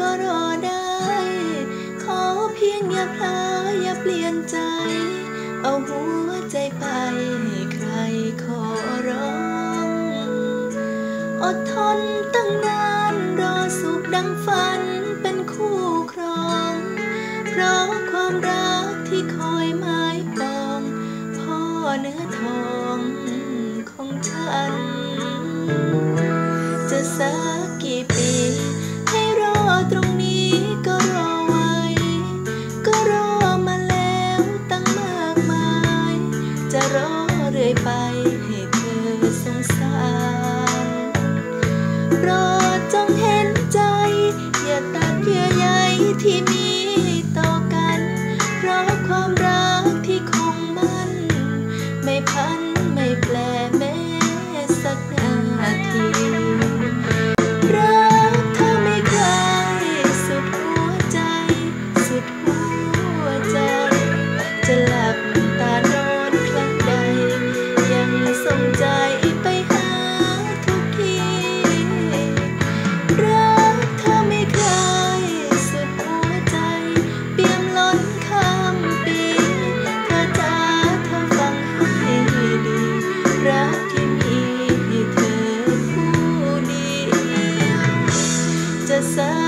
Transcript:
ก็รอได้ ขอเพียงอย่าพลาอย่าเปลี่ยนใจ เอาหัวใจไปให้ใครขอร้อง อดทนตั้งนานรอสุขดังฝันเป็นคู่ครอง เพราะความรักที่คอยหมายปองพ่อเนื้อทองของฉัน ความรัก coração.